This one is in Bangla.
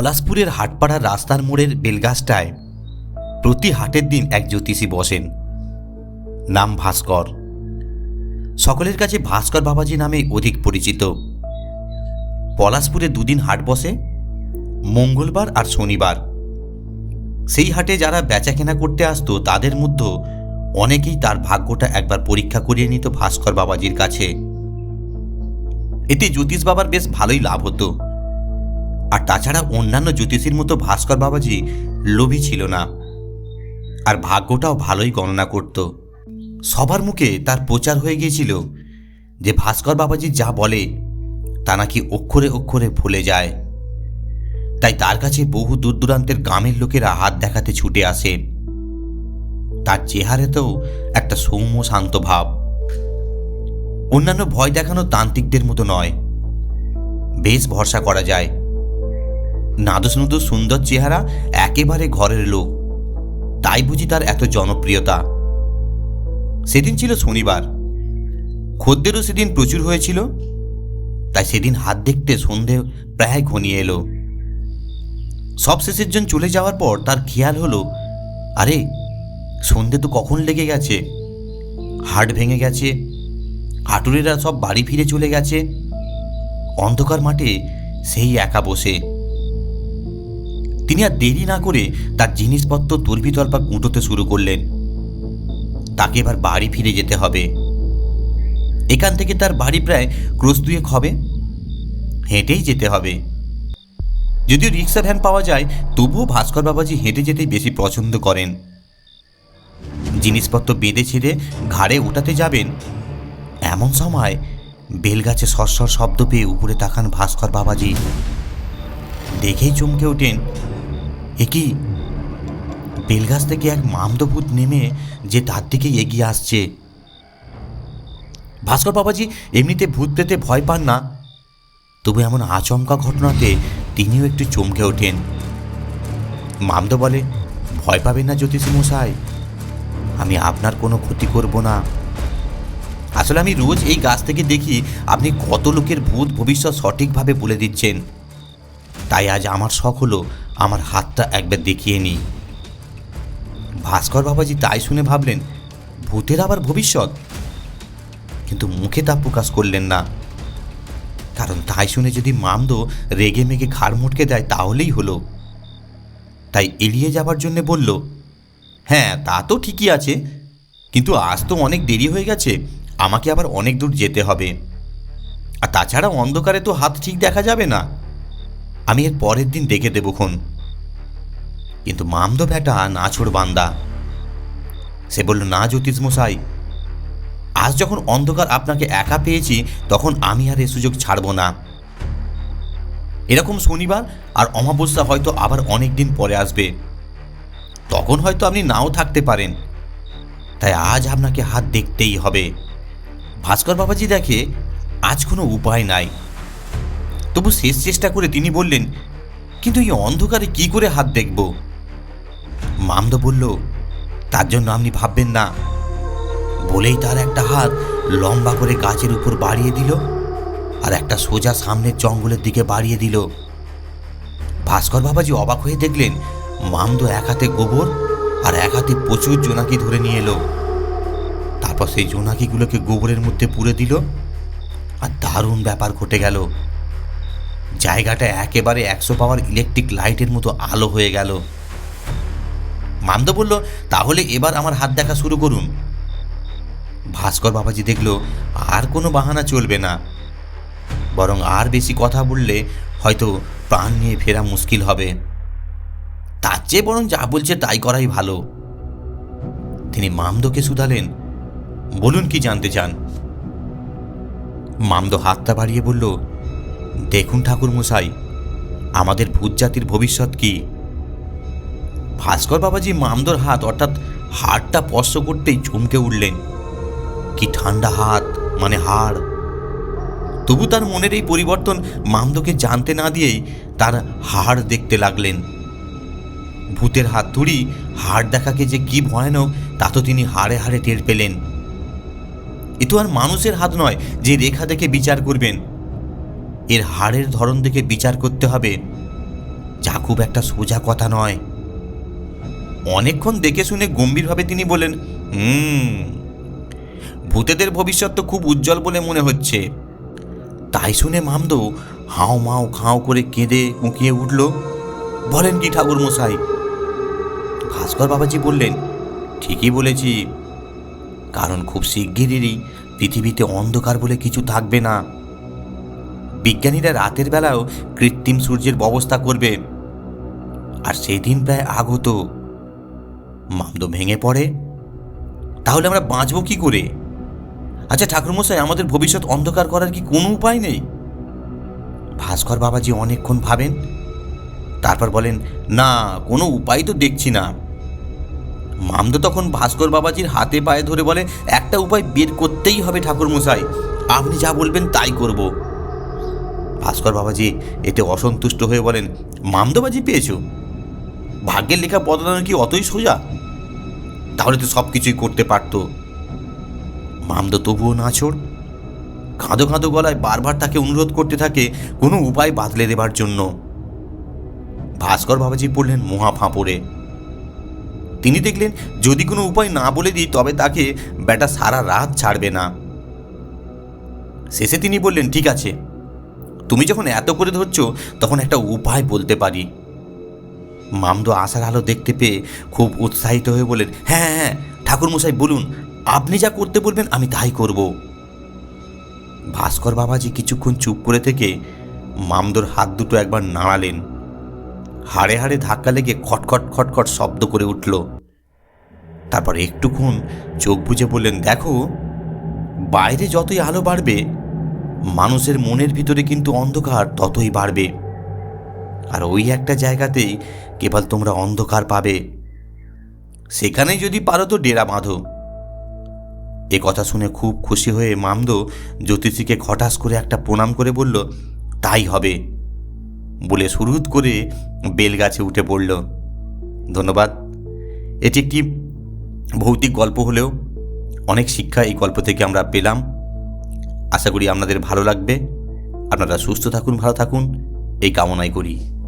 পলাশপুরের হাটপাড়ার রাস্তার মোড়ের বেলগাছটায় প্রতি হাটের দিন এক জ্যোতিষী বসেন। নাম ভাস্কর। সকলের কাছে ভাস্কর বাবাজি নামে অধিক পরিচিত। পলাশপুরে দুদিন হাট বসে, মঙ্গলবার আর শনিবার। সেই হাটে যারা বেচাকেনা করতে আসতো, তাদের মধ্যে অনেকেই তার ভাগ্যটা একবার পরীক্ষা করিয়ে নিত ভাস্কর বাবাজির কাছে। এতে জ্যোতিষ বাবার বেশ ভালোই লাভ হতো। আর তাছাড়া অন্যান্য জ্যোতিষীর মতো ভাস্কর বাবাজি লোভী ছিল না। আর ভাগ্যটাও ভালোই গণনা করত। সবার মুখে তার প্রচার হয়ে গিয়েছিল যে ভাস্কর বাবাজি যা বলে তা নাকি অক্ষরে অক্ষরে ভুলে যায়। তাই তার কাছে বহু দূর দূরান্তের গ্রামের লোকেরা হাত দেখাতে ছুটে আসে। তার চেহারাতেও একটা সৌম্য শান্ত ভাব। অন্যান্য ভয় দেখানো তান্ত্রিকদের মতো নয়। বেশ ভরসা করা যায়। নাদুস নুদুস সুন্দর চেহারা একেবারে ঘরের লোক। তাই বুঝি তার এত জনপ্রিয়তা। সেদিন ছিল শনিবার। খদ্দেরও সেদিন প্রচুর হয়েছিল। তাই সেদিন হাত দেখতে সন্ধে প্রায় ঘনিয়ে এলো। সব শেষের জন চলে যাওয়ার পর তার খেয়াল হলো, আরে, সন্ধে তো কখন লেগে গেছে? হাট ভেঙে গেছে। হাটুরেরা সব বাড়ি ফিরে চলে গেছে। অন্ধকার মাঠে সেই একা বসে। তিনি আর দেরি না করে তার জিনিসপত্র তলবিতলপা গুঁটোতে শুরু করলেন। তাকে এবার বাড়ি ফিরে যেতে হবে। এখান থেকে তার বাড়ি প্রায় ক্রোশ দুয়েক হবে। হেঁটেই যেতে হবে। যদিও রিক্সা ভ্যান পাওয়া যায়, তবুও ভাস্কর বাবাজি হেঁটে যেতেই বেশি পছন্দ করেন। জিনিসপত্র বেঁধে ছেড়ে ঘাড়ে উঠাতে যাবেন, এমন সময় বেলগাছে সরসর শব্দ পেয়ে উপরে তাকান ভাস্কর বাবাজি। দেখেই চমকে ওঠেন এ কি? বেলগাছ থেকে এক মামদভূত নেমে যে তার দিকে এগিয়ে আসছে। ভাস্কর বাবাজি, এমনিতে ভূত পেতে ভয় পান না। তবু এমন আচমকা ঘটনাতে তিনিও একটু চমকে ওঠেন। মামদো বলে, ভয় পাবেন না জ্যোতিষী মশাই আমি আপনার কোনো ক্ষতি করব না। আসলে আমি রোজ এই গাছ থেকে দেখি আপনি কত লোকের ভূত ভবিষ্যৎ সঠিকভাবে বলে দিচ্ছেন। তাই আজ আমার শখ হলো আমার হাতটা একবার দেখিয়ে নিই। ভাস্কর বাবাজি তাই শুনে ভাবলেন, ভূতের আবার ভবিষ্যৎ? কিন্তু মুখে তা প্রকাশ করলেন না। কারণ তাই শুনে যদি মামদো রেগে মেগে ঘাড় মুটকে দেয় তাহলেই হলো। তাই এড়িয়ে যাবার জন্য বলল হ্যাঁ তা তো ঠিকই আছে, কিন্তু আজ তো অনেক দেরি হয়ে গেছে, আমাকে আবার অনেক দূর যেতে হবে। আর তাছাড়া অন্ধকারে তো হাত ঠিক দেখা যাবে না। আমি এর পরের দিন দেখে দেবক্ষণ কিন্তু মামদো ভ্যাটা নাছোড় বান্দা। সে বলল, না জ্যোতিষ মশাই আজ যখন অন্ধকার আপনাকে একা পেয়েছি, তখন আমি আর এ সুযোগ ছাড়ব না। এরকম শনিবার আর অমাবস্যা হয়তো আবার অনেক দিন পরে আসবে। তখন হয়তো আপনি নাও থাকতে পারেন। তাই আজ আপনাকে হাত দেখতেই হবে। ভাস্কর বাবাজি দেখে, আজ কোনো উপায় নাই। তবু শেষ চেষ্টা করে তিনি বললেন, কিন্তু এই অন্ধকারে কি করে হাত দেখব? মামদো বলল, তার জন্য আপনি ভাববেন না। বলেই তার একটা হাত লম্বা করে গাছের উপর বাড়িয়ে দিল আর একটা সোজা সামনের জঙ্গলের দিকে বাড়িয়ে দিল। ভাস্কর বাবাজি অবাক হয়ে দেখলেন মামদো এক হাতে গোবর আর এক হাতে প্রচুর জোনাকি ধরে নিয়ে এলো। তারপর সেই জোনাকিগুলোকে গোবরের মধ্যে পুরে দিল আর দারুণ ব্যাপার ঘটে গেল। জায়গাটা একেবারে একশো পাওয়ার ইলেকট্রিক লাইটের মতো আলো হয়ে গেল। মামদো বলল, তাহলে এবার আমার হাত দেখা শুরু করুন। ভাস্কর বাবাজি দেখল, আর কোনো বাহানা চলবে না। বরং আর বেশি কথা বললে হয়তো প্রাণ নিয়ে ফেরা মুশকিল হবে। তার চেয়ে বরং যা বলছে তাই করাই ভালো। তিনি মামদোকে শুধালেন, বলুন কি জানতে চান? মামদো হাতটা বাড়িয়ে বলল দেখুন ঠাকুর মশাই আমাদের ভূত জাতির ভবিষ্যৎ কি? ভাস্কর বাবাজি মামদোর হাত, অর্থাৎ হাড়টা স্পর্শ করতেই চমকে উঠলেন। কি ঠান্ডা হাত মানে হাড়। তবু তার মনের এই পরিবর্তন মামদোকে জানতে না দিয়েই তার হাড় দেখতে লাগলেন। ভূতের হাত ধরি হাড় দেখাকে যে কি ভয়ানক, তা তো তিনি হাড়ে হাড়ে টের পেলেন। এ তো আর মানুষের হাত নয়, যে রেখা দেখে বিচার করবেন। এর হাড়ের ধরন দেখে বিচার করতে হবে। যা খুব একটা সোজা কথা নয়। অনেকক্ষণ দেখে শুনে গম্ভীরভাবে তিনি বলেন হুম, ভূতেদের ভবিষ্যৎ তো খুব উজ্জ্বল বলে মনে হচ্ছে। তাই শুনে মামদো হাও মাও খাও করে কেঁদে মুখিয়ে উঠল। বলেন কি ঠাকুর মশাই? ভাস্কর বাবাজি বললেন, ঠিকই বলেছি। কারণ খুব শিগগিরই পৃথিবীতে অন্ধকার বলে কিছু থাকবে না। বিজ্ঞানীরা রাতের বেলাও কৃত্রিম সূর্যের ব্যবস্থা করবে। আর সেই দিন প্রায় আগত। মামদো ভেঙে পড়ে। তাহলে আমরা বাঁচবো কি করে? আচ্ছা ঠাকুরমশাই, আমাদের ভবিষ্যৎ অন্ধকার করার কি কোনো উপায় নেই? ভাস্কর বাবাজি অনেকক্ষণ ভাবেন, তারপর বলেন, না, কোনো উপায় তো দেখছি না। মামদো তখন ভাস্কর বাবাজির হাতে পায়ে ধরে বলে, একটা উপায় বের করতেই হবে ঠাকুরমশাই। আপনি যা বলবেন তাই করব। ভাস্কর বাবাজি এতে অসন্তুষ্ট হয়ে বলেন, মামদোবাজি পেয়েছ? ভাগ্যের লেখা বদলানো কি অতই সোজা? তাহলে তো সব কিছুই করতে পারতো। মামদো তবুও নাছোড়। কাঁদো কাঁদো গলায় বারবার তাকে অনুরোধ করতে থাকে কোনো উপায় বাদলে দেবার জন্য। ভাস্কর বাবাজি পড়লেন মহা ফাঁপড়ে। তিনি দেখলেন, যদি কোনো উপায় না বলে দিই, তবে তাকে বেটা সারা রাত ছাড়বে না। শেষে তিনি বললেন, ঠিক আছে তুমি যখন এত করে ধরছো, তখন একটা উপায় বলতে পারি। মামদো আশার আলো দেখতে পেয়ে খুব উৎসাহিত হয়ে বলেন হ্যাঁ হ্যাঁ হ্যাঁ ঠাকুরমশাই, বলুন, আপনি যা করতে বলবেন, আমি তাই করব। ভাস্কর বাবাজি কিছুক্ষণ চুপ করে থেকে মামদোর হাত দুটো একবার নাড়ালেন। হাড়ে হাড়ে ধাক্কা লেগে খটখট খটখট শব্দ করে উঠল। তারপর একটুক্ষণ চোখ বুজে বললেন, দেখো, বাইরে যতই আলো বাড়বে মানুষের মনের ভিতরে কিন্তু অন্ধকার ততই বাড়বে। আর ওই একটা জায়গাতেই কেবল তোমরা অন্ধকার পাবে। সেখানেই যদি পারো তো ডেরা বাঁধো। এ কথা শুনে খুব খুশি হয়ে মামদো জ্যোতিষীকে খটাস করে একটা প্রণাম করে বলল, তাই হবে। বলে সুরুত করে বেলগাছে উঠে পড়ল। ধন্যবাদ। এটি একটি ভৌতিক গল্প হলেও অনেক শিক্ষা এই গল্প থেকে আমরা পেলাম। আশা করি আপনাদের ভালো লাগবে। আপনারা সুস্থ থাকুন ভালো থাকুন। এই কামনাই করি।